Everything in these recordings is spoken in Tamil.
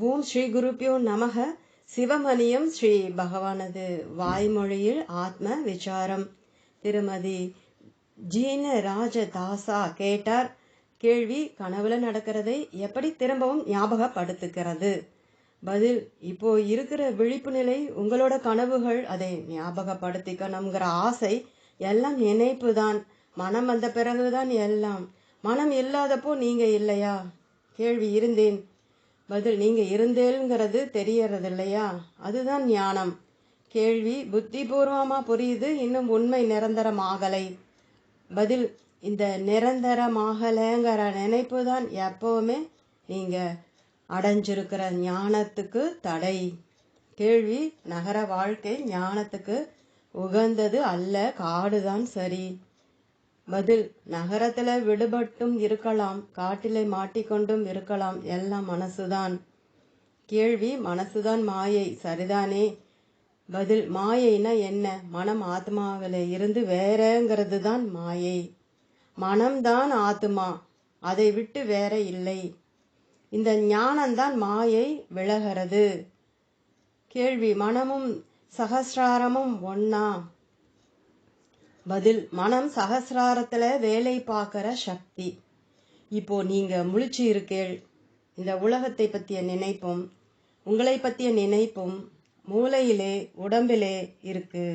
ஓம் ஸ்ரீ குருப்பியோ நமக. சிவமணியம் ஸ்ரீ பகவானது வாய்மொழியில் ஆத்ம விசாரம். திருமதி ஜீன ராஜதாசா கேட்டார் கேள்வி கனவுல நடக்கிறதை எப்படி திரும்பவும் ஞாபகப்படுத்துகிறது? பதில் இப்போ இருக்கிற விழிப்பு நிலை உங்களோட கனவுகள் அதை ஞாபகப்படுத்திக்கணுங்கிற ஆசை எல்லாம் நினைப்பு தான் மனம் வந்த பிறகுதான் எல்லாம். மனம் இல்லாதப்போ நீங்க இல்லையா? கேள்வி இருந்தேன். பதில் நீங்கள் இருந்தேங்கிறது தெரியறது இல்லையா அதுதான் ஞானம். கேள்வி புத்திபூர்வமாக புரியுது இன்னும் உண்மை நிரந்தரமாகலை. பதில் இந்த நிரந்தரமாகலைங்கிற நினைப்பு தான் எப்போவுமே நீங்கள் அடைஞ்சிருக்கிற ஞானத்துக்கு தடை. கேள்வி நகர வாழ்க்கை ஞானத்துக்கு உகந்தது அல்ல காடுதான் சரி. பதில் நகரத்துல விடுபட்டும் இருக்கலாம் காட்டிலே மாட்டிக்கொண்டும் இருக்கலாம் எல்லாம் மனசுதான். கேள்வி மனசுதான் மாயை. சரிதானே? பதில் மாயைனா என்ன? மனம் ஆத்மாவில இருந்து வேறங்கிறது தான் மாயை. மனம்தான் ஆத்மா. அதை விட்டு வேற இல்லை. இந்த ஞானம்தான் மாயை விலகிறது. கேள்வி மனமும் சகசிராரமும் ஒன்னா பதில் மனம் சகசிராரத்தில் வேலை பார்க்குற சக்தி. இப்போ நீங்கள் முழிச்சு இருக்கேள். இந்த உலகத்தை பற்றிய நினைப்பும் உங்களை பற்றிய நினைப்பும் மூளையிலே உடம்பிலே இருக்கு.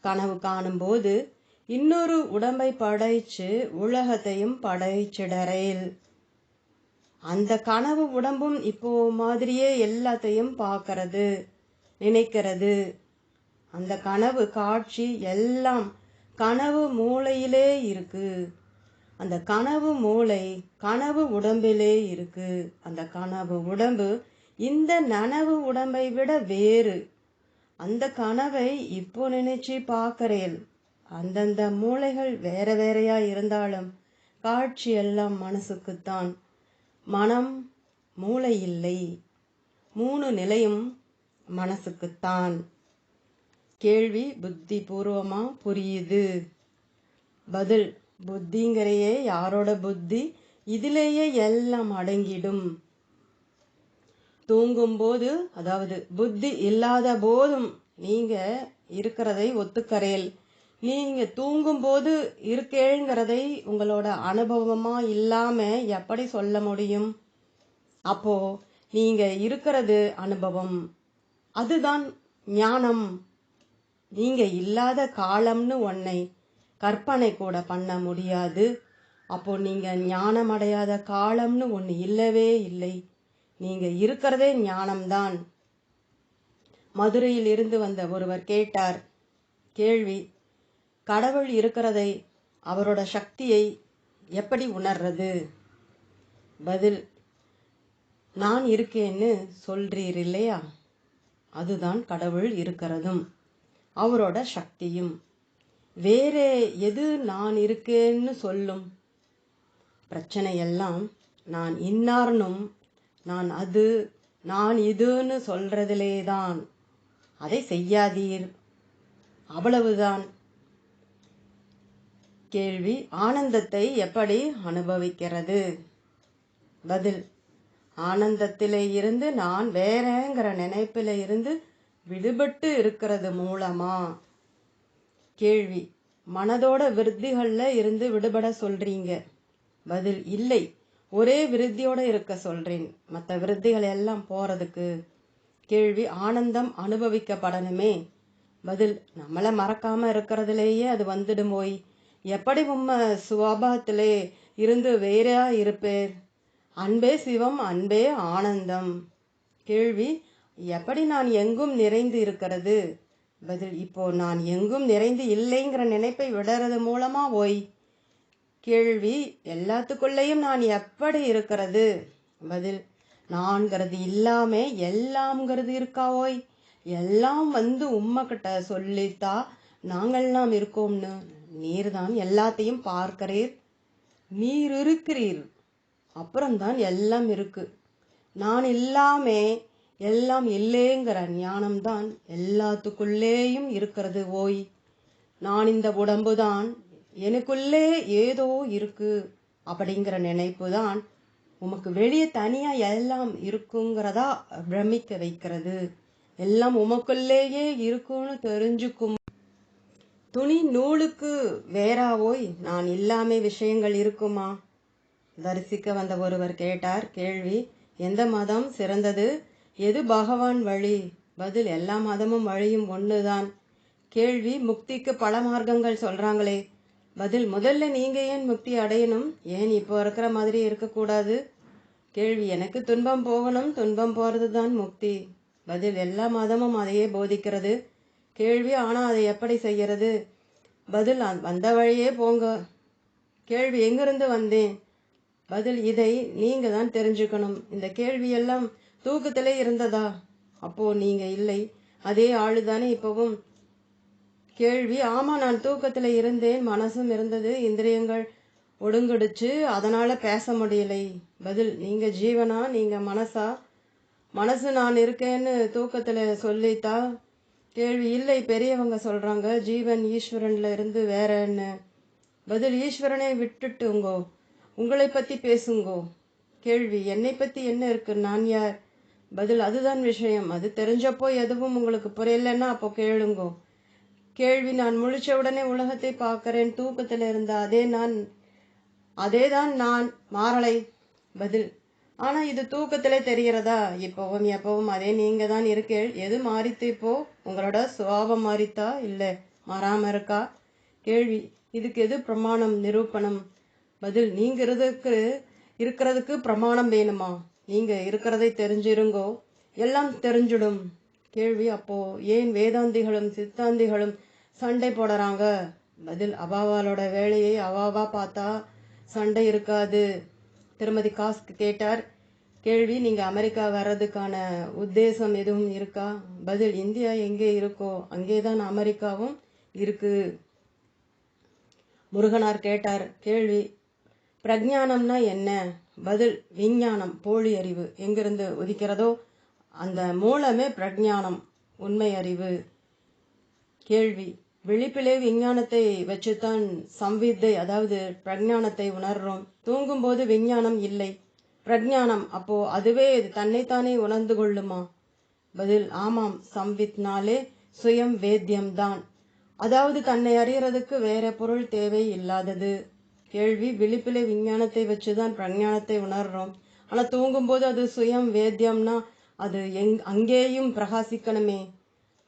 கனவு காணும்போது இன்னொரு உடம்பை படைச்சு உலகத்தையும் படைச்சிடறேல் அந்த கனவு உடம்பும் இப்போ மாதிரியே எல்லாத்தையும் பார்க்கறது நினைக்கிறது. அந்த கனவு காட்சி எல்லாம் கனவு மூளையிலே இருக்கு. அந்த கனவு மூளை கனவு உடம்பிலே இருக்கு. அந்த கனவு உடம்பு இந்த நனவு உடம்பை விட வேறு. அந்த கனவை இப்போ நினைச்சு பார்க்கிறேன். அந்தந்த மூளைகள் வேற வேறையா இருந்தாலும் காட்சி எல்லாம் மனசுக்குத்தான். மனம் மூளை இல்லை. மூணு நிலையும் மனசுக்குத்தான். கேள்வி புத்தி பூர்வமா புரியுது. பதில் புத்திங்கிறையே யாரோட புத்தி? இதிலேயே எல்லாம் அடங்கிடும். தூங்கும்போது அதாவது புத்தி இல்லாத போதும் நீங்க இருக்கிறதை ஒத்துக்கறேல். நீங்க தூங்கும்போது இருக்கேங்கிறதை உங்களோட அனுபவமா இல்லாம எப்படி சொல்ல முடியும்? அப்போ நீங்க இருக்கிறது அனுபவம். அதுதான் ஞானம். நீங்க இல்லாத காலம்னு ஒன்னை கற்பனை கூட பண்ண முடியாது. அப்போ நீங்க ஞானம் அடையாத காலம்னு ஒன்று இல்லவே இல்லை. நீங்க இருக்கிறதே ஞானம்தான். மதுரையில் இருந்து வந்த ஒருவர் கேட்டார் கேள்வி கடவுள் இருக்கிறதை அவரோட சக்தியை எப்படி உணர்றது? பதில் நான் இருக்கேன்னு சொல்றீர் இல்லையா? அதுதான் கடவுள் இருக்கிறதும். அவரோட சக்தியும். வேறே எது நான் இருக்கேன்னு சொல்லும். பிரச்சனை எல்லாம் நான் இன்னார்னும் நான் அது நான் இதுன்னு சொல்றதிலே தான் அதை செய்யாதீர். அவ்வளவுதான். கேள்வி ஆனந்தத்தை எப்படி அனுபவிக்கிறது? பதில் ஆனந்தத்திலே இருந்து நான் வேறேங்கிற நினைப்பில இருந்து விடுபட்டு இருக்கிறது மூலமா? கேள்வி. மனதோட விருத்திகள்ல இருந்து விடுபட சொல்றீங்க. பதில் இல்லை. ஒரே விருத்தியோட இருக்க சொல்றேன். மற்ற விருத்திகள் எல்லாம் போறதுக்கு. கேள்வி ஆனந்தம் அனுபவிக்கப்படணுமே. பதில் நம்மளை மறக்காம இருக்கிறதுலேயே அது வந்துடும் போய். எப்படி உம்ம சுவாபத்திலே இருந்து வேறையா இருப்பேர்? அன்பே சிவம் அன்பே ஆனந்தம். கேள்வி எப்படி நான் எங்கும் நிறைந்து இருக்கிறது? பதில் இப்போ நான் எங்கும் நிறைந்து இல்லைங்கிற நினைப்பை விடுறது மூலமா ஓய்? கேள்வி எல்லாத்துக்குள்ளேயும் நான் எப்படி இருக்கிறது? பதில் நான்கிறது இல்லாமே எல்லாம்ங்கிறது இருக்கா ஓய்? எல்லாம் வந்து உம்மக்கிட்ட சொல்லித்தா நாங்கள்லாம் இருக்கோம்னு. நீர் தான் எல்லாத்தையும் பார்க்கிறீர். நீர் இருக்கிறீர். அப்புறம்தான் எல்லாம் இருக்கு. நான் இல்லாமே எல்லாம் இல்லேங்கிற ஞானம்தான் எல்லாத்துக்குள்ளேயும் இருக்கிறது ஓய். நான் இந்த உடம்பு தான் எனக்குள்ளே ஏதோ இருக்கு அப்படிங்கிற நினைப்பு தான் உமக்கு வெளியே தனியாக எல்லாம் இருக்குங்கிறதா பிரமிக்க வைக்கிறது. எல்லாம் உமக்குள்ளேயே இருக்கும்னு தெரிஞ்சுக்கும். துணி நூலுக்கு வேறா ஓய். நான் இல்லாம விஷயங்கள் இருக்குமா? தரிசிக்க வந்த ஒருவர் கேட்டார் கேள்வி. எந்த மதம் சிறந்தது? எது பகவான் வழி? பதில் எல்லா மதமும் வழியும் ஒன்று தான் கேள்வி முக்திக்கு பல மார்க்கங்கள் சொல்கிறாங்களே பதில் முதல்ல நீங்கள் ஏன் முக்தி அடையணும்? ஏன் இப்போ இருக்கிற மாதிரி இருக்கக்கூடாது? கேள்வி எனக்கு துன்பம் போகணும் துன்பம் போகிறது தான் முக்தி. பதில் எல்லா மதமும் அதையே போதிக்கிறது. கேள்வி ஆனால் அதை எப்படி செய்கிறது பதில் வந்த வழியே போங்க. கேள்வி எங்கிருந்து வந்தேன்? பதில் இதை நீங்கள் தான் தெரிஞ்சுக்கணும். இந்த கேள்வியெல்லாம் தூக்கத்திலே இருந்ததா? அப்போ நீங்க இல்லை. அதே ஆளுதானே இப்பவும்? கேள்வி. ஆமா நான் தூக்கத்துல இருந்தேன். மனசும் இருந்தது. இந்திரியங்கள் ஒடுங்கிடுச்சு. அதனால பேச முடியலை. பதில் நீங்க ஜீவனா? நீங்க மனசா? மனசு நான் இருக்கேன்னு தூக்கத்துல சொல்லித்தா கேள்வி இல்லை. பெரியவங்க சொல்றாங்க ஜீவன் ஈஸ்வரன்ல இருந்து வேறன்னு. பதில் ஈஸ்வரனை விட்டுட்டுங்கோ. உங்களை பத்தி பேசுங்கோ. கேள்வி என்னை பத்தி என்ன இருக்கு? நான் யார்? பதில் அதுதான் விஷயம். அது தெரிஞ்சப்போ எதுவும் உங்களுக்கு புரியலன்னா அப்போ கேளுங்கோ. கேள்வி நான் முழிச்ச உடனே உலகத்தை பார்க்கிறேன். தூக்கத்தில் இருந்த அதே நான் அதே தான் நான் மாறலை. பதில் ஆனா இது தூக்கத்திலே தெரிகிறதா? இப்பவும் எப்பவும் அதே நீங்க தான் இருக்கேள் எது மாறித்து இப்போ? உங்களோட சுவாபம் மாறித்தா? இல்லை மாறாம இருக்கா? கேள்வி இதுக்கு எது பிரமாணம் நிரூபணம்? பதில் நீங்க இருக்கிறதுக்கு பிரமாணம் வேணுமா? நீங்கள் இருக்கிறதை தெரிஞ்சிருங்கோ. எல்லாம் தெரிஞ்சிடும். கேள்வி அப்போது ஏன் வேதாந்திகளும் சித்தாந்திகளும் சண்டை போடுறாங்க? பதில் அபாவாலோட வேலையை அவாவா பார்த்தா சண்டை இருக்காது. திருமதி காஸ்க் கேட்டார். கேள்வி நீங்கள் அமெரிக்கா வர்றதுக்கான உத்தேசம் எதுவும் இருக்கா? பதில் இந்தியா எங்கே இருக்கோ அங்கே தான் அமெரிக்காவும் இருக்கு. முருகனார் கேட்டார். கேள்வி பிரஜானம்னா என்ன? பதில் விஞ்ஞானம் போலி அறிவு எங்கிருந்து உதிக்கிறதோ அந்த மூலமே பிரஜானம் உண்மை அறிவு கேள்வி. விழிப்பிலே விஞ்ஞானத்தை வச்சுத்தான் சம்வித்தை அதாவது பிரஜானத்தை உணர்றோம். தூங்கும்போது விஞ்ஞானம் இல்லை. பிரஜானம் அப்போ அதுவே தன்னைத்தானே உணர்ந்து கொள்ளுமா? பதில் ஆமாம். சம்வித்னாலே சுயம் வேத்தியம்தான். அதாவது தன்னை அறியறதுக்கு வேற பொருள் தேவை இல்லாதது. கேள்வி விழிப்பிலே விஞ்ஞானத்தை வச்சுதான் பிரஞானத்தை உணர்றோம். ஆனால் தூங்கும்போது அது சுயம் வேத்தியம்னா அது எங் அங்கேயும் பிரகாசிக்கணுமே.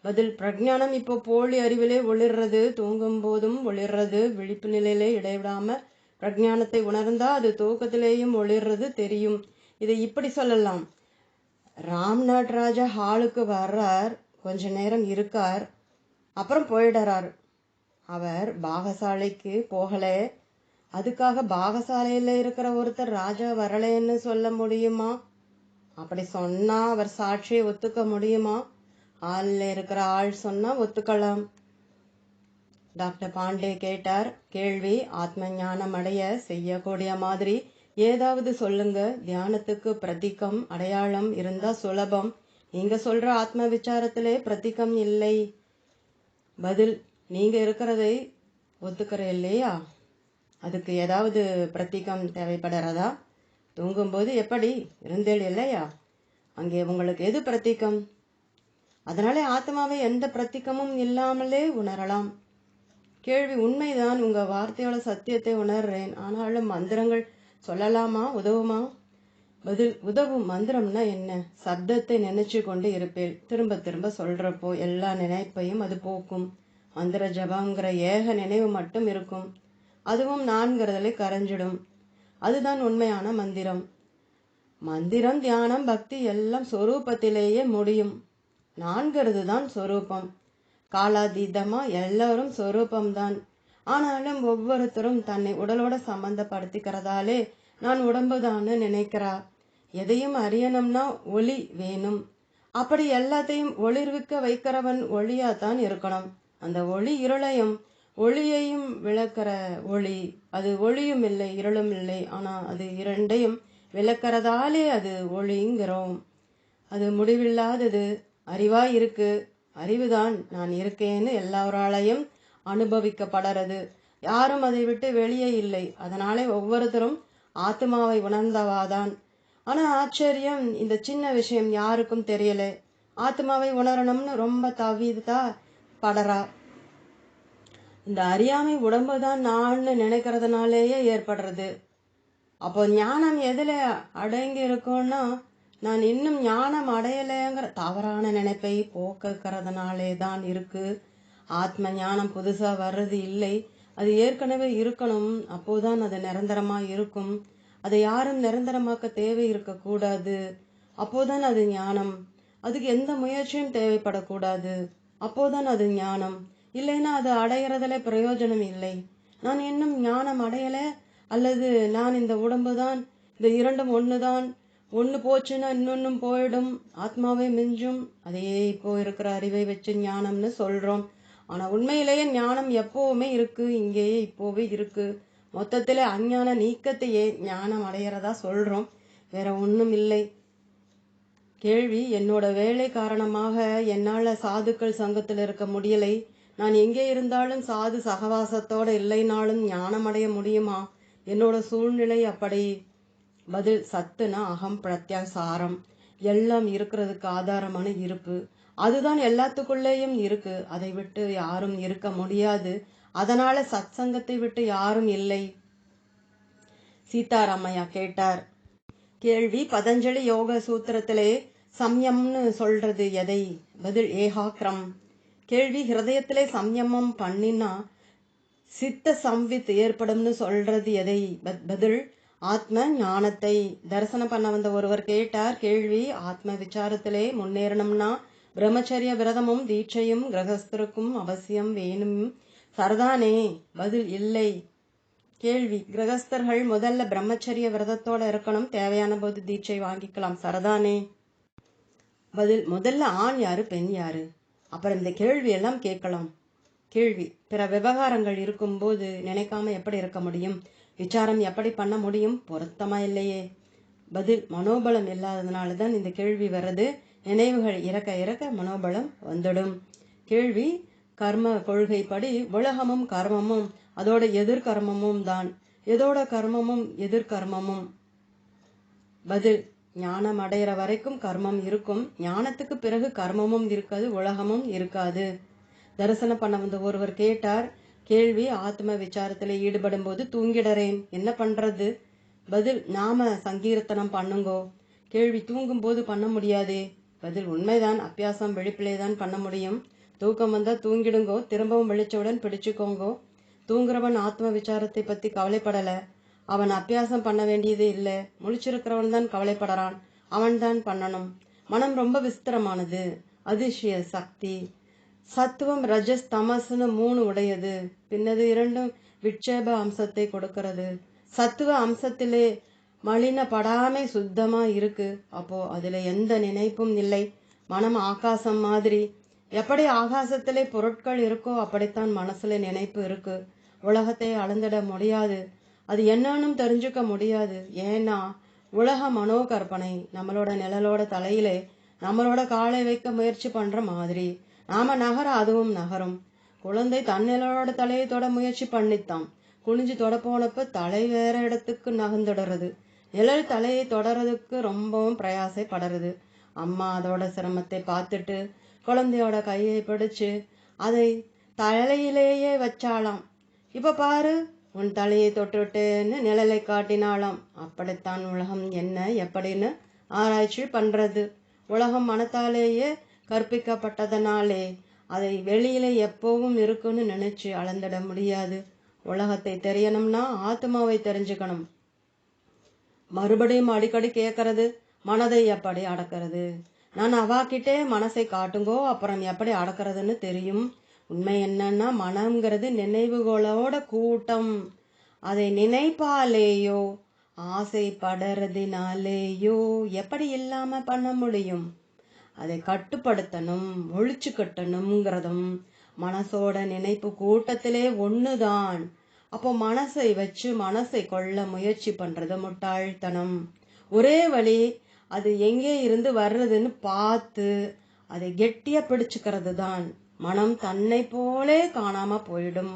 பதில் பிரஜானம் இப்போ போலி அறிவிலே ஒளிர்றது தூங்கும் போதும் ஒளிர்றது விழிப்பு நிலையிலே இடைவிடாம பிரஜானத்தை உணர்ந்தா அது தூக்கத்திலேயும் ஒளிர்றது தெரியும். இதை இப்படி சொல்லலாம். ராம் ராஜா ஹாலுக்கு வர்றார் கொஞ்ச நேரம் இருக்கார் அப்புறம் போயிடுறார். அவர் பாகசாலைக்கு போகலை அதுக்காக பாகசாலையில் இருக்கிற ஒருத்தர் ராஜா வரலைன்னு சொல்ல முடியுமா? அப்படி சொன்னா அவர் சாட்சியை ஒத்துக்க முடியுமா? ஆள்ல இருக்கிற ஆள் சொன்னா ஒத்துக்கலாம். டாக்டர் பாண்டே கேட்டார். கேள்வி ஆத்ம ஞானம் அடைய செய்யக்கூடிய மாதிரி ஏதாவது சொல்லுங்க. தியானத்துக்கு பிரதிகம் அடையாளம் இருந்தா சுலபம். நீங்க சொல்ற ஆத்ம விசாரத்திலே பிரதிகம் இல்லை. பதில் நீங்க இருக்கிறதை ஒத்துக்கிற இல்லையா? அதுக்கு ஏதாவது பிரத்திகம் தேவைப்படுறதா? தூங்கும்போது எப்படி? இருந்தேள் இல்லையா? அங்கே உங்களுக்கு எது பிரத்திகம்? அதனாலே ஆத்மாவை எந்த பிரத்திகமும் இல்லாமலே உணரலாம். கேள்வி உண்மைதான். உங்கள் வார்த்தையோட சத்தியத்தை உணர்றேன். ஆனாலும் மந்திரங்கள் சொல்லலாமா? உதவுமா? பதில் உதவும் மந்திரம்னா என்ன? சப்தத்தை நினைச்சு கொண்டு இருப்பேன் திரும்ப திரும்ப சொல்றப்போ எல்லா நினைப்பையும் அது போக்கும். மந்திர ஜபங்கிற ஏக நினைவு மட்டும் இருக்கும். அதுவும் நான்கிறதுல கரைஞ்சிடும். அதுதான் உண்மையான மந்திரம். மந்திரம் தியானம் பக்தி எல்லாம் சொரூபத்திலேயே முடியும். நான்கிறது தான் சொரூபம். காலாதீதமா எல்லாரும் சொரூபம்தான். ஆனாலும் ஒவ்வொருத்தரும் தன்னை உடலோட சம்பந்தப்படுத்திக்கிறதாலே நான் உடம்புதான்னு நினைக்கிறா. எதையும் அறியணும்னா ஒளி வேணும். அப்படி எல்லாத்தையும் ஒளிர்விக்க வைக்கிறவன் ஒளியாத்தான் இருக்கணும். அந்த ஒளி இருளையும் ஒளியையும் விளக்கிற ஒளி. அது ஒளியும் இல்லை இருளும் இல்லை. ஆனால் அது இரண்டையும் விளக்கிறதாலே அது ஒளிங்கிறோம். அது முடிவில்லாதது அறிவாய் இருக்கு அறிவுதான் நான் இருக்கேன்னு எல்லாராலையும் அனுபவிக்கப்படுறது. யாரும் அதை விட்டு வெளியே இல்லை. அதனாலே ஒவ்வொருத்தரும் ஆத்மாவை உணர்ந்தவாதான். ஆனால் ஆச்சரியம் இந்த சின்ன விஷயம் யாருக்கும் தெரியல. ஆத்மாவை உணரணும்னு ரொம்ப தவிதா படறா. இந்த அறியாமை உடம்பு தான் நான்னு நினைக்கிறதுனாலேயே ஏற்படுறது. அப்போ ஞானம் எதில் அடங்கி இருக்கும்னா நான் இன்னும் ஞானம் அடையலைங்கிற தவறான நினைப்பை போக்குக்கிறதுனாலே தான் இருக்கு. ஆத்ம ஞானம் புதுசாக வர்றது இல்லை. அது ஏற்கனவே இருக்கணும். அப்போதான் அது நிரந்தரமாக இருக்கும். அதை யாரும் நிரந்தரமாக்க தேவை இருக்கக்கூடாது. அப்போதான் அது ஞானம். அதுக்கு எந்த முயற்சியும் தேவைப்படக்கூடாது. அப்போதான் அது ஞானம். இல்லைன்னா அது அடையிறதுல பிரயோஜனம் இல்லை. நான் இன்னும் ஞானம் அடையலை? அல்லது நான் இந்த உடம்பு தான் இந்த இரண்டும் ஒன்று தான் ஒன்று போச்சுன்னா இன்னொன்னும் போயிடும் ஆத்மாவே மிஞ்சும். அதையே இப்போ இருக்கிற அறிவை வச்சு ஞானம்னு சொல்கிறோம் ஆனால் உண்மையிலேயே ஞானம் எப்போவுமே இருக்குது இங்கேயே இப்போவே இருக்குது மொத்தத்தில் அஞ்ஞான நீக்கத்தையே ஞானம் அடையிறதா சொல்கிறோம் வேற ஒன்றும் இல்லை. கேள்வி என்னோட வேலை காரணமாக என்னால் சாதுக்கள் சங்கத்தில் இருக்க முடியலை. நான் எங்கே இருந்தாலும் சாது சகவாசத்தோட இல்லைனாலும் ஞானம் அடைய முடியுமா? என்னோட சூழ்நிலை அப்படி. பதில் சத்துனா அகம் பிரத்யாசாரம். எல்லாம் இருக்கிறதுக்கு ஆதாரமான இருப்பு. அதுதான் எல்லாத்துக்குள்ளேயும் இருக்கு. அதை விட்டு யாரும் இருக்க முடியாது. அதனால சத் சங்கத்தை விட்டு யாரும் இல்லை. சீதாராமையா கேட்டார். கேள்வி பதஞ்சலி யோக சூத்திரத்திலே சம்யம்னு சொல்றது எதை? பதில் ஏகாக்கிரம். கேள்வி ஹிரதயத்திலே சம்யமம் பண்ணினா சித்த சம்வித் ஏற்படும்னு சொல்றது எதை? பத்- பதில் ஆத்ம ஞானத்தை தரிசனம் பண்ண வந்த ஒருவர் கேட்டார் கேள்வி ஆத்ம விசாரத்திலே முன்னேறணும்னா பிரம்மச்சரிய விரதமும் தீட்சையும் கிரகஸ்தருக்கும் அவசியம் வேணும். சரதானே பதில் இல்லை. கேள்வி கிரகஸ்தர்கள் முதல்ல பிரம்மச்சரிய விரதத்தோட இருக்கணும் தேவையான போது தீட்சை வாங்கிக்கலாம். சரதானே. பதில் முதல்ல ஆண் யாரு பெண் யாரு? அப்புறம் இந்த கேள்வி எல்லாம் கேட்கலாம். கேள்வி பிற விவகாரங்கள் இருக்கும்போது நினைக்காம எப்படி இருக்க முடியும்? விசாரம் எப்படி பண்ண முடியும்? பொருத்தமா இல்லையே. பதில் மனோபலம் இல்லாததுனால தான் இந்த கேள்வி வர்றது நினைவுகள் இறக்க இறக்க மனோபலம் வந்துடும். கேள்வி கர்ம கொள்கைப்படி உலகமும் கர்மமும் அதோட எதிர்கர்மமும் தான். எதோட கர்மமும் எதிர்கர்மமும்? பதில் ஞானம் அடையிற வரைக்கும் கர்மம் இருக்கும். ஞானத்துக்கு பிறகு கர்மமும் இருக்காது உலகமும் இருக்காது. தரிசனம் பண்ண வந்த ஒருவர் கேட்டார் கேள்வி ஆத்ம விசாரத்தில் ஈடுபடும் போது தூங்கிடறேன். என்ன பண்றது? பதில் நாம சங்கீர்த்தனம் பண்ணுங்கோ. கேள்வி தூங்கும் போது பண்ண முடியாதே. பதில் உண்மைதான் அப்பியாசம் வெளிப்பிலே தான் பண்ண முடியும். தூக்கம் வந்தா தூங்கிடுங்கோ. திரும்பவும் வெளிச்சவுடன் பிடிச்சுக்கோங்கோ. தூங்குறவன் ஆத்ம விசாரத்தை பத்தி கவலைப்படலை. அவன் அபியாசம் பண்ண வேண்டியது இல்லை. முழிச்சிருக்கிறவன் தான் கவலைப்படறான். அவன்தான் பண்ணணும். மனம் ரொம்ப விஸ்திரமானது. அதிசய சக்தி. சத்துவம் ரஜஸ் தமஸ்னு மூணு உடையது. பின்னது இரண்டும் விட்சேப அம்சத்தை கொடுக்கிறது. சத்துவ அம்சத்திலே மலினப்படாமை சுத்தமா இருக்கு. அப்போ அதுல எந்த நினைப்பும் இல்லை. மனம் ஆகாசம் மாதிரி. எப்படி ஆகாசத்திலே பொருட்கள் இருக்கோ அப்படித்தான் மனசுல நினைப்பு இருக்கு. உலகத்தை அளந்திட முடியாது. அது என்னன்னு தெரிஞ்சுக்க முடியாது. ஏன்னா உலக மனோ கற்பனை நம்மளோட நிழலோட தலையிலே நம்மளோட காலை வைக்க முயற்சி பண்ணுற மாதிரி. நாம நகர அதுவும் நகரும். குழந்தை தன் நிழலோட தலையை தொட முயற்சி பண்ணித்தான். குனிஞ்சு தொட போனப்ப தலை வேற இடத்துக்கு நகர்ந்துடுறது. நிழல் தலையை தொடறதுக்கு ரொம்பவும் பிரயாசைப்படுறது. அம்மா அதோட சிரமத்தை பார்த்துட்டு குழந்தையோட கையை பிடிச்சு அதை தலையிலேயே வச்சாலாம் இப்போ பாரு உன் தலையை தொட்டுட்டேன்னு நிழலை காட்டினாளாம். அப்படித்தான் உலகம் என்ன எப்படின்னு ஆராய்ச்சி பண்றது. உலகம் மனத்தாலேயே கற்பிக்கப்பட்டதனாலே அதை வெளியில எப்பவும் இருக்குன்னு நினைச்சு அளந்திட முடியாது. உலகத்தை தெரியணும்னா ஆத்மாவை தெரிஞ்சுக்கணும். மறுபடியும் அடிக்கடி கேட்கறது மனதை எப்படி அடக்கிறது? நான் அவாக்கிட்டே மனசை காட்டுங்கோ அப்புறம் எப்படி அடக்கிறதுன்னு தெரியும். உண்மை என்னன்னா மனம்ங்கிறது நினைவுகளோட கூட்டம். அதை நினைப்பாலேயோ ஆசைப்படுறதினாலேயோ எப்படி இல்லாம பண்ண முடியும்? அதை கட்டுப்படுத்தணும் ஒழிச்சு கட்டணுங்கிறதும் மனசோட நினைப்பு கூட்டத்திலே ஒண்ணுதான். அப்போ மனசை வச்சு மனசை கொள்ள முயற்சி பண்றது முட்டாள்தனம். ஒரே வழி அது எங்கே இருந்து வர்றதுன்னு பார்த்து அதை கெட்டியா பிடிச்சுக்கிறது தான் மனம் தன்னை போலே காணாம போயிடும்.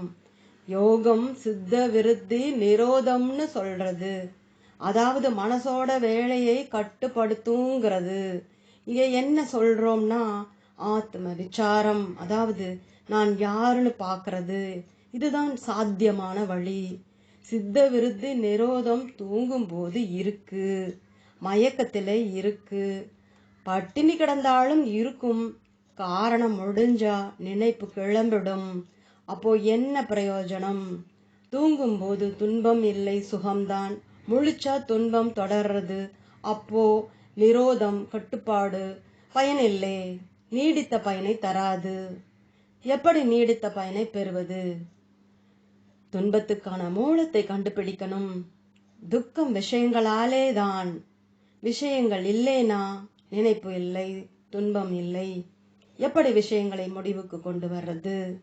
யோகம் சித்த விருத்தி நிரோதம்னு சொல்றது. அதாவது மனசோட வேலையை கட்டுப்படுத்துங்கிறது. இங்க என்ன சொல்றோம்னா ஆத்ம விசாரம். அதாவது நான் யாருன்னு பார்க்கறது இதுதான் சாத்தியமான வழி. சித்த விருத்தி நிரோதம் தூங்கும் போது இருக்கு. மயக்கத்திலே இருக்கு. பட்டினி கிடந்தாலும் இருக்கும். காரணம் முடிஞ்சா நினைப்பு கிளம்பிடும். அப்போ என்ன பிரயோஜனம்? தூங்கும்போது துன்பம் இல்லை சுகம்தான். முழிச்சா துன்பம் தொடர்றது. அப்போ நிரோதம் கட்டுப்பாடு பயனில்லை நீடித்த பயனை தராது. எப்படி நீடித்த பயனை பெறுவது? துன்பத்துக்கான மூலத்தை கண்டுபிடிக்கணும். துக்கம் விஷயங்களாலே தான் விஷயங்கள் இல்லைனா நினைப்பு இல்லை துன்பம் இல்லை. எப்படி விஷயங்களை முடிவுக்கு கொண்டு வர்றது?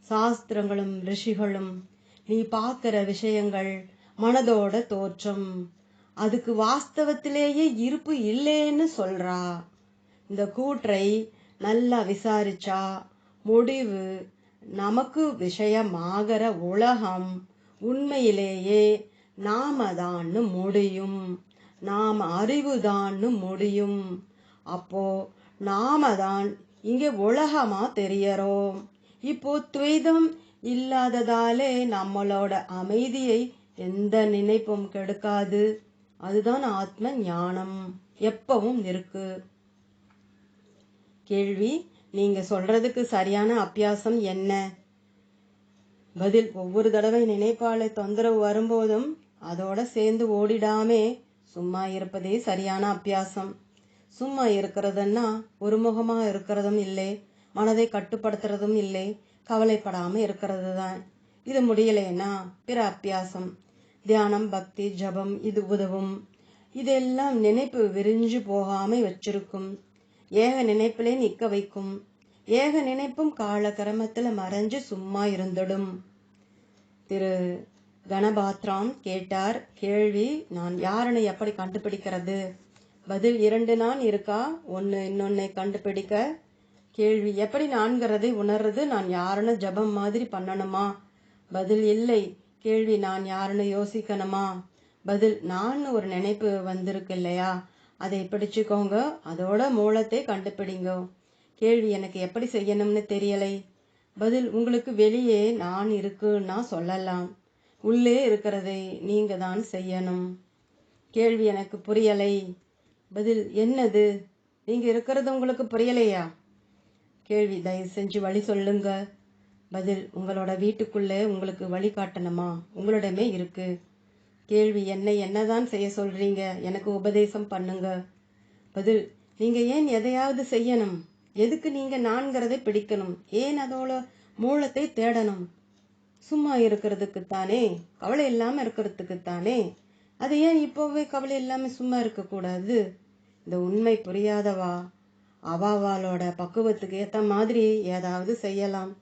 சாஸ்திரங்களும் ரிஷிகளும் நீ பார்க்கிற விஷயங்கள் மனதோட தோற்றம். அதுக்கு வாஸ்தவத்திலேயே இருப்பு இல்லைன்னு சொல்றா. இந்த கூற்றை நல்லா விசாரிச்சா முடிவு நமக்கு விஷயமாகிற உலகம் உண்மையிலேயே நாம தான்னு முடியும். நாம் அறிவுதான்னு முடியும். அப்போ நாம தான் இங்கே உலகமா தெரியறோம். இப்போ துவைதம் இல்லாததாலே நம்மளோட அமைதியை எந்த நினைப்பும் கெடுக்காது. அதுதான் ஆத்ம ஞானம். எப்பவும் இருக்கு. கேள்வி நீங்க சொல்றதுக்கு சரியான அபியாசம் என்ன? பதில் ஒவ்வொரு தடவை நினைப்பாளை தொந்தரவு வரும்போதும் அதோட சேர்ந்து ஓடிடாமே. சும்மா இருப்பதே சரியான அபியாசம். சும்மா இருக்கிறதுன்னா ஒருமுகமா இருக்கிறதும் இல்லை மனதை கட்டுப்படுத்துறதும் இல்லை கவலைப்படாமல் இருக்கிறது தான் இது முடியலைன்னா பிற அத்தியாசம். தியானம் பக்தி ஜபம் இது உதவும். இதெல்லாம் நினைப்பு விரிஞ்சு போகாமல் வச்சிருக்கும். ஏக நினைப்பிலே நிற்க வைக்கும். ஏக நினைப்பும் கால மறைஞ்சு சும்மா இருந்துடும். திரு கணபாத்ராம் கேட்டார் கேள்வி நான் யாருன்னு எப்படி கண்டுபிடிக்கிறது? பதில் இரண்டு நான் இருக்கா? ஒன்று இன்னொன்னை கண்டுபிடிக்க. கேள்வி எப்படி நான்கிறதை உணர்றது? நான் யாருன்னு ஜபம் மாதிரி பண்ணணுமா? பதில் இல்லை. கேள்வி நான் யாருன்னு யோசிக்கணுமா? பதில் நான் ஒரு நினைப்பு வந்திருக்கு இல்லையா? அதை பிடிச்சுக்கோங்க. அதோட மூலத்தை கண்டுபிடிங்க. கேள்வி எனக்கு எப்படி செய்யணும்னு தெரியலை. பதில் உங்களுக்கு வெளியே நான் இருக்குன்னா சொல்லலாம். உள்ளே இருக்கிறதை நீங்க தான் செய்யணும். கேள்வி எனக்கு புரியலை. பதில் என்னது? நீங்கள் இருக்கிறது உங்களுக்கு புரியலையா? கேள்வி தயவு செஞ்சு வழி சொல்லுங்க. பதில் உங்களோட வீட்டுக்குள்ளே உங்களுக்கு வழி காட்டணுமா? உங்களிடமே இருக்கு. கேள்வி என்னை என்னதான் செய்ய சொல்றீங்க? எனக்கு உபதேசம் பண்ணுங்க. பதில் நீங்கள் ஏன் எதையாவது செய்யணும்? எதுக்கு நீங்கள் நான்கிறதை பிடிக்கணும்? ஏன் அதோட மூலத்தை தேடணும்? சும்மா இருக்கிறதுக்கு தானே கவலை இல்லாமல் இருக்கிறதுக்கு தானே அது ஏன் இப்போவே கவலை இல்லாமல் சும்மா இருக்கக்கூடாது? இந்த உண்மை புரியாதவா? அவாவாலோட பக்குவத்துக்கு ஏத்த மாதிரி ஏதாவது செய்யலாம்.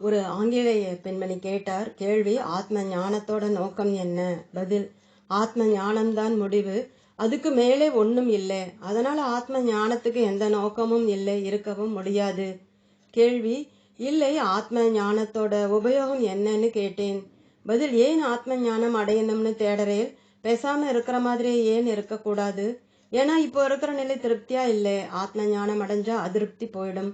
ஒரு ஆங்கிலேய பெண்மணி கேட்டார் கேள்வி ஆத்ம ஞானத்தோட நோக்கம் என்ன? பதில் ஆத்ம ஞானம்தான் முடிவு. அதுக்கு மேலே ஒன்றும் இல்லை. அதனால ஆத்ம ஞானத்துக்கு எந்த நோக்கமும் இல்லை இருக்கவும் முடியாது. கேள்வி இல்லை ஆத்ம ஞானத்தோட உபயோகம் என்னன்னு கேட்டேன். பதில் ஏன் ஆத்ம ஞானம் அடையணும்னு தேடறேன்? பேசாமல் இருக்கிற மாதிரியே ஏன் இருக்கக்கூடாது? ஏன்னா இப்போ இருக்கிற நிலை திருப்தியாக இல்லை. ஆத்ம ஞானம் அடைஞ்சால் அதிருப்தி போயிடும்.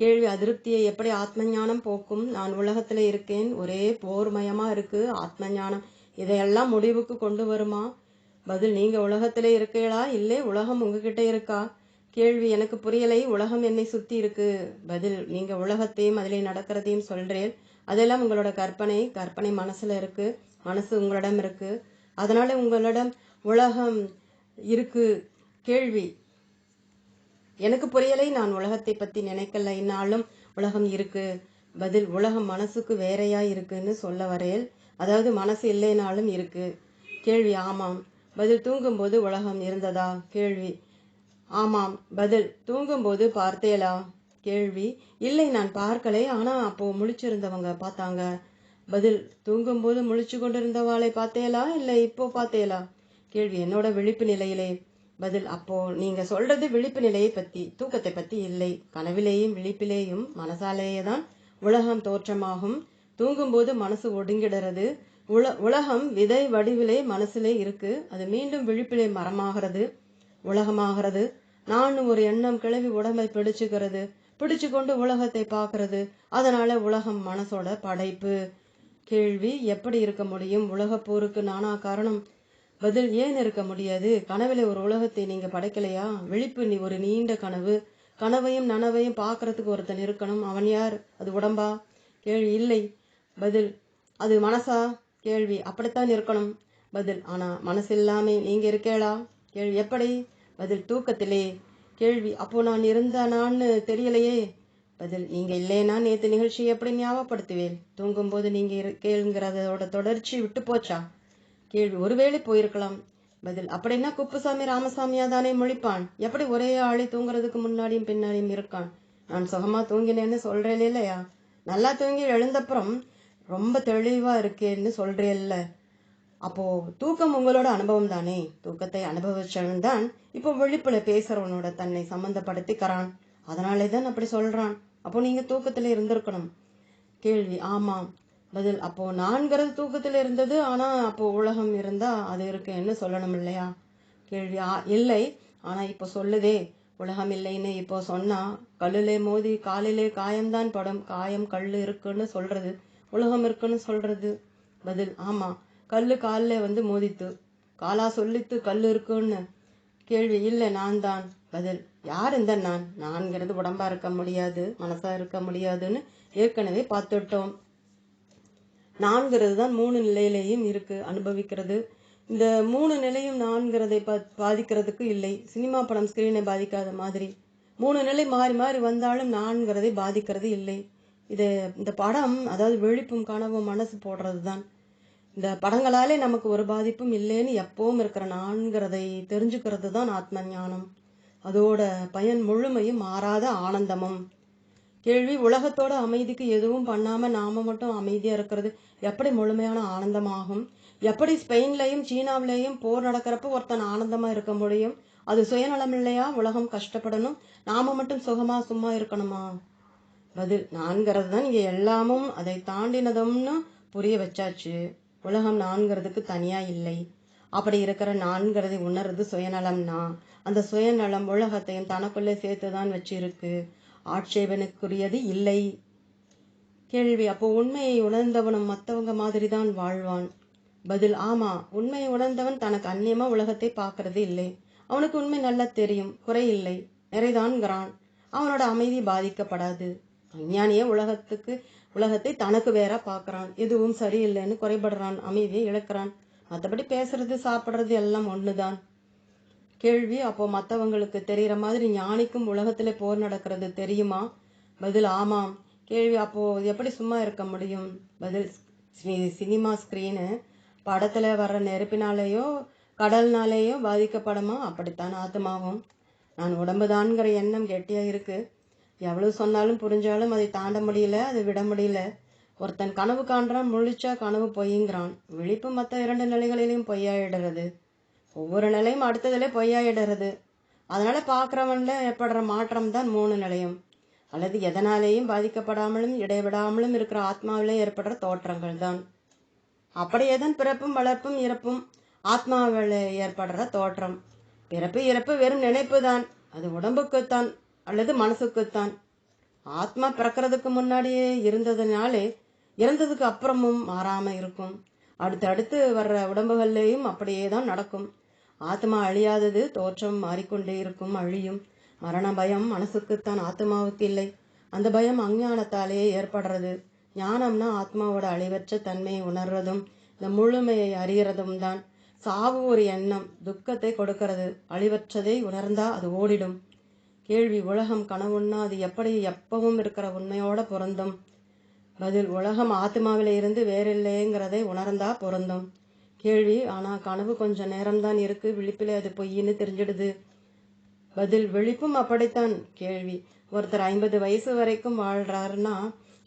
கேள்வி அதிருப்தியை எப்படி ஆத்ம ஞானம் போக்கும்? நான் உலகத்தில் இருக்கேன். ஒரே போர்மயமாக இருக்குது ஆத்ம ஞானம் இதையெல்லாம் முடிவுக்கு கொண்டு வருமா? பதில் நீங்கள் உலகத்தில் இருக்கீங்களா இல்லை உலகம் உங்ககிட்ட இருக்கா? கேள்வி எனக்கு புரியலை. உலகம் என்னை சுற்றி இருக்கு. பதில் நீங்கள் உலகத்தையும் அதிலே நடக்கிறதையும் சொல்கிறேன் அதெல்லாம் உங்களோட கற்பனை. கற்பனை மனசில் இருக்குது மனசு உங்களிடம் இருக்குது அதனால உங்களிடம் உலகம் இருக்கு கேள்வி. எனக்கு புரியலை நான் உலகத்தை பத்தி நினைக்கல. என்னாலும் உலகம் இருக்கு. பதில் உலகம் மனசுக்கு வேறையா இருக்குன்னு சொல்ல வரையில் அதாவது மனசு இல்லைனாலும் இருக்கு. கேள்வி ஆமாம். பதில் தூங்கும்போது உலகம் இருந்ததா? கேள்வி. ஆமாம். பதில் தூங்கும்போது பார்த்தேலா? கேள்வி. இல்லை நான் பார்க்கலை. ஆனால் அப்போ முழிச்சிருந்தவங்க பார்த்தாங்க. பதில் தூங்கும்போது முழிச்சு கொண்டிருந்தவாளை பார்த்தேலா இல்லை இப்போ பார்த்தேலா கேள்வி. என்னோட விழிப்பு நிலையிலே. பதில் அப்போ நீங்க சொல்றது விழிப்பு நிலையை பத்தி தூக்கத்தை பத்தி இல்லை. கனவிலேயும் விழிப்பிலேயும் மனசாலேயே தான் உலகம் தோற்றமாகும். தூங்கும்போது மனசு ஒடுங்கிடுறது. உல உலகம் விதை வடிவிலே மனசிலே இருக்கு. அது மீண்டும் விழிப்பிலே மரமாகிறது உலகமாகிறது. நான் ஒரு எண்ணம் கிளவி உடம்பை பிடிச்சுக்கிறது பிடிச்சு கொண்டு உலகத்தை பார்க்கறது. அதனால உலகம் மனசோட படைப்பு. கேள்வி எப்படி இருக்க முடியும்? உலகப் போருக்கு நானா காரணம்? பதில் ஏன் இருக்க முடியாது? கனவுல ஒரு உலகத்தை நீங்க படைக்கலையா? விழிப்பு நீ ஒரு நீண்ட கனவு. கனவையும் நனவையும் பார்க்கறதுக்கு ஒருத்தன் இருக்கணும். அவன் யார்? அது உடம்பா? கேள்வி இல்லை. பதில் அது மனசா? கேள்வி. அப்படித்தான் இருக்கணும். பதில் ஆனா மனசு இல்லாம நீங்க இருக்கேளா? கேள்வி எப்படி? பதில் தூக்கத்திலே. கேள்வி அப்போ நான் இருந்தானான்னு தெரியலையே. பதில் நீங்க இல்லைன்னா நேத்து நிகழ்ச்சி எப்படி ஞாபகப்படுத்துவேன் தூங்கும்போது நீங்க கேளுங்கிறதோட தொடர்ச்சி விட்டு போச்சா? கேள்வி. ஒருவேளை போயிருக்கலாம். பதில் அப்படின்னா குப்புசாமி ராமசாமியா தானே முழிப்பான்? எப்படி ஒரே ஆளி தூங்குறதுக்கு முன்னாடியும் பின்னாடியும் இருக்கான்? நான் சுகமா தூங்கினேன்னு சொல்றேன் இல்லையா? நல்லா தூங்கி எழுந்தப்புறம் ரொம்ப தெளிவா இருக்கேன்னு சொல்றேல்ல அப்போ தூக்கம் உங்களோட அனுபவம் தானே? தூக்கத்தை அனுபவிச்சவன் தான். இப்போ விழிப்புல பேசுறவனோட தன்னை சம்மந்தப்படுத்திக்கிறான் அதனாலே தான் அப்படி சொல்கிறான் அப்போ நீங்கள் தூக்கத்தில் இருந்திருக்கணும். கேள்வி ஆமாம். பதில் அப்போ நான்கிறது தூக்கத்தில் இருந்தது ஆனால் அப்போ உலகம் இருந்தால் அது இருக்குன்னு சொல்லணும் இல்லையா? கேள்வி ஆ இல்லை. ஆனால் இப்போ சொல்லுதே உலகம் இல்லைன்னு இப்போ சொன்னால் கல்லிலே மோதி காலிலே காயம்தான் படும். காயம் கல் இருக்குன்னு சொல்கிறது உலகம் இருக்குன்னு சொல்கிறது பதில் ஆமாம் கல் காலில் வந்து மோதித்து காலா சொல்லித்து கல் இருக்குன்னு. கேள்வி இல்லை நான் தான் பதில் யார் இந்த நான்? நான்கிறது உடம்பா இருக்க முடியாது மனசா இருக்க முடியாதுன்னு ஏற்கனவே பார்த்துட்டோம். நான்கிறது தான் மூணு நிலையிலேயும் இருக்கு அனுபவிக்கிறது. இந்த மூணு நிலையும் நான்கிறதை பா- பாதிக்கிறதுக்கு இல்லை. சினிமா படம் ஸ்கிரீனை பாதிக்காத மாதிரி. மூணு நிலை மாறி மாறி வந்தாலும் நான்கிறதை பாதிக்கிறது இல்லை. இது இந்த படம் அதாவது விழிப்பும் கனவும் மனசு போடுறது தான் இந்த படங்களாலே நமக்கு ஒரு பாதிப்பும் இல்லைன்னு எப்பவும் இருக்கிற நான்கிறதை தெரிஞ்சுக்கிறது தான் ஆத்ம ஞானம் அதோட பயன் முழுமையும் மாறாத ஆனந்தமும். கேள்வி உலகத்தோட அமைதிக்கு எதுவும் பண்ணாமல் நாம் மட்டும் அமைதியாக இருக்கிறது எப்படி முழுமையான ஆனந்தமாகும்? எப்படி ஸ்பெயின்லேயும் சீனாவிலேயும் போர் நடக்கிறப்ப ஒருத்தன் ஆனந்தமாக இருக்க முடியும்? அது சுயநலம் இல்லையா? உலகம் கஷ்டப்படணும். நாம மட்டும் சுகமாக சும்மா இருக்கணுமா? பதில் நான்கிறது தான் இங்கே எல்லாமும் அதை தாண்டினதும்னு புரிய வச்சாச்சு. உலகம் நான்கிறதுக்கு தனியாக இல்லை. அப்படி இருக்கிற நான்கிறதை உணர்றது சுயநலம்னா அந்த சுயநலம் உலகத்தையும் தனக்குள்ளே சேர்த்து தான் வச்சிருக்கு. ஆட்சேபனுக்குரியது இல்லை. கேள்வி அப்போ உண்மையை உணர்ந்தவனும் மற்றவங்க மாதிரி தான் வாழ்வான். பதில் ஆமா உண்மையை உணர்ந்தவன் தனக்கு அந்நியமா உலகத்தை பார்க்கறது இல்லை. அவனுக்கு உண்மை நல்லா தெரியும் குறை இல்லை நிறைதான்கிறான். அவனோட அமைதி பாதிக்கப்படாது. அஞ்ஞானியே உலகத்துக்கு உலகத்தை தனக்கு வேற பார்க்கறான். எதுவும் சரியில்லைன்னு குறைபடுறான் அமைதியை இழக்கிறான். மற்றபடி பேசுறது சாப்பிட்றது எல்லாம் ஒன்று தான் கேள்வி அப்போ மற்றவங்களுக்கு தெரிகிற மாதிரி ஞானிக்கும் உலகத்தில் போர் நடக்கிறது தெரியுமா? பதில் ஆமாம். கேள்வி அப்போது எப்படி சும்மா இருக்க முடியும்? பதில் சினிமா ஸ்க்ரீனு படத்தில் வர்ற நெருப்பினாலேயோ கடல்னாலேயோ பாதிக்கப்படுமா? அப்படித்தான் ஆத்மாவும் நான் உடம்புதான்ங்கிற எண்ணம் கெட்டியாக இருக்குது எவ்வளோ சொன்னாலும் புரிஞ்சாலும் அதை தாண்ட முடியல அதை விட முடியல. ஒருத்தன் கனவு காண்றான் முழிச்சா கனவு பொய்ங்கிறான். விழிப்பு மற்ற இரண்டு நிலைகளிலையும் பொய்யாயிடுறது. ஒவ்வொரு நிலையும் அடுத்ததுல பொய்யாயிடுறது. அதனால பார்க்குறவன்ல ஏற்படுற மாற்றம் தான் மூணு நிலையும். அல்லது எதனாலேயும் பாதிக்கப்படாமலும் இடைவிடாமலும் இருக்கிற ஆத்மாவிலே ஏற்படுற தோற்றங்கள் தான் அப்படியே தான் பிறப்பும் வளர்ப்பும் இறப்பும் ஆத்மாவில் ஏற்படுற தோற்றம். பிறப்பு இறப்பு வெறும் நினைப்பு தான் அது உடம்புக்குத்தான் அல்லது மனசுக்குத்தான். ஆத்மா பிறக்கிறதுக்கு முன்னாடியே இருந்ததுனாலே இறந்ததுக்கு அப்புறமும் மாறாம இருக்கும். அடுத்தடுத்து வர்ற உடம்புகள்லேயும் அப்படியே தான் நடக்கும். ஆத்மா அழியாதது தோற்றம் மாறிக்கொண்டே இருக்கும் அழியும். மரண பயம் மனசுக்குத்தான் ஆத்மாவுக்கு இல்லை. அந்த பயம் அஞ்ஞானத்தாலேயே ஏற்படுறது. ஞானம்னா ஆத்மாவோட அழிவற்ற தன்மையை உணர்றதும் இந்த முழுமையை அறிகிறதும் தான். சாவு ஒரு எண்ணம் துக்கத்தை கொடுக்கிறது. அழிவற்றதை உணர்ந்தா அது ஓடிடும். கேள்வி உலகம் கனவுன்னா அது எப்படி எப்பவும் இருக்கிற உண்மையோட பொருந்தும். பதில் உலகம் ஆத்மாவில் இருந்து வேறில்லைங்கிறதை உணர்ந்தா பொருந்தும். கேள்வி ஆனால் கனவு கொஞ்சம் நேரம்தான் இருக்கு விழிப்பிலே அது பொய்ன்னு தெரிஞ்சிடுது. பதில் விழிப்பும் அப்படித்தான். கேள்வி ஒருத்தர் ஐம்பது வயசு வரைக்கும் வாழ்கிறாருன்னா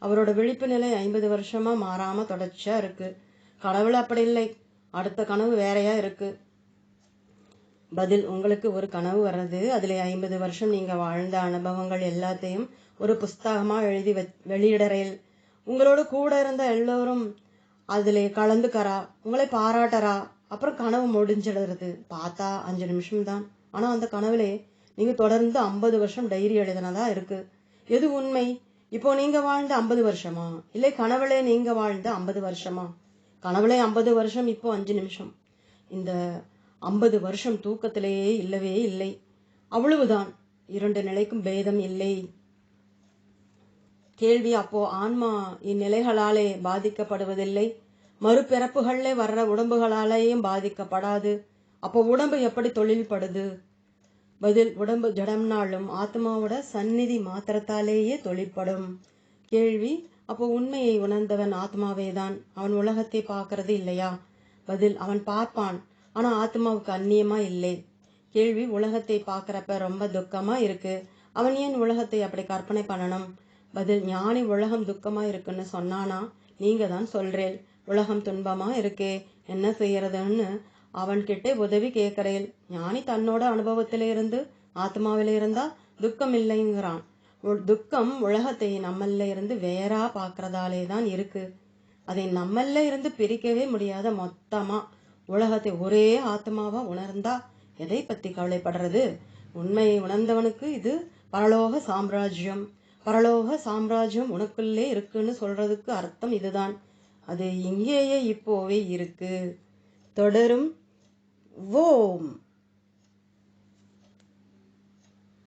அவரோட விழிப்பு நிலை ஐம்பது வருஷமாக மாறாமல் தொடர்ச்சியாக இருக்குது கனவுல அப்படி இல்லை அடுத்த கனவு வேறையா இருக்குது பதில் உங்களுக்கு ஒரு கனவு வர்றது அதில் ஐம்பது வருஷம் நீங்கள் வாழ்ந்த அனுபவங்கள் எல்லாத்தையும் ஒரு புஸ்தகமாக எழுதி வெ- வெளியிடறேல். உங்களோட கூட இருந்த எல்லோரும் அதில் கலந்துக்கறா உங்களை பாராட்டறா அப்புறம் கனவு முடிஞ்சிடுறது. பார்த்தா அஞ்சு நிமிஷம் தான் ஆனால் அந்த கனவுலே நீங்கள் தொடர்ந்து ஐம்பது வருஷம் டைரி எழுதினதா இருக்குது எது உண்மை? இப்போ நீங்கள் வாழ்ந்த ஐம்பது வருஷமா? இல்லை கனவுலே நீங்கள் வாழ்ந்த ஐம்பது வருஷமா? கனவுலே ஐம்பது வருஷம் இப்போ அஞ்சு நிமிஷம். இந்த ஐம்பது வருஷம் தூக்கத்திலேயே இல்லவே இல்லை. அவ்வளவுதான். இரண்டு நிலைக்கும் பேதம் இல்லை. கேள்வி அப்போ ஆன்மா இந்நிலைகளாலே பாதிக்கப்படுவதில்லை. மறுபிறப்புகளிலே வர்ற உடம்புகளாலேயும் பாதிக்கப்படாது. அப்போ உடம்பு எப்படி தொழில்படுது? பதில் உடம்பு ஜடம்னாலும் ஆத்மாவோட சந்நிதி மாத்திரத்தாலேயே தொழிற்படும் கேள்வி அப்போ உண்மையை உணர்ந்தவன் ஆத்மாவே தான் அவன் உலகத்தை பார்க்கறது இல்லையா? பதில் அவன் பார்ப்பான். ஆனா ஆத்மாவுக்கு அந்நியமா இல்லை. கேள்வி உலகத்தை பார்க்கறப்ப ரொம்ப துக்கமா இருக்கு. அவன் ஏன் உலகத்தை அப்படி கற்பனை பண்ணணும்? பதில் ஞானி உலகம் துக்கமாக இருக்குன்னு சொன்னானா? நீங்கள் தான் சொல்கிறேன் உலகம் துன்பமாக இருக்கே. என்ன செய்யறதுன்னு அவன்கிட்ட உதவி கேட்கிறேன் ஞானி தன்னோட அனுபவத்தில இருந்து ஆத்மாவில இருந்தா துக்கம் இல்லைங்கிறான். உ- துக்கம் உலகத்தை நம்மள இருந்து வேறா பார்க்கறதாலே தான் இருக்கு. அதை நம்மள இருந்து பிரிக்கவே முடியாத மொத்தமா உலகத்தை ஒரே ஆத்மாவா உணர்ந்தா எதை பத்தி கவலைப்படுறது? உண்மையை உணர்ந்தவனுக்கு இது பரலோக சாம்ராஜ்யம். பரலோக சாம்ராஜ்யம் உனக்குள்ளே இருக்குன்னு சொல்றதுக்கு அர்த்தம் இதுதான். அது இங்கேயே இப்போவே இருக்கு. தொடரும். ஓம்.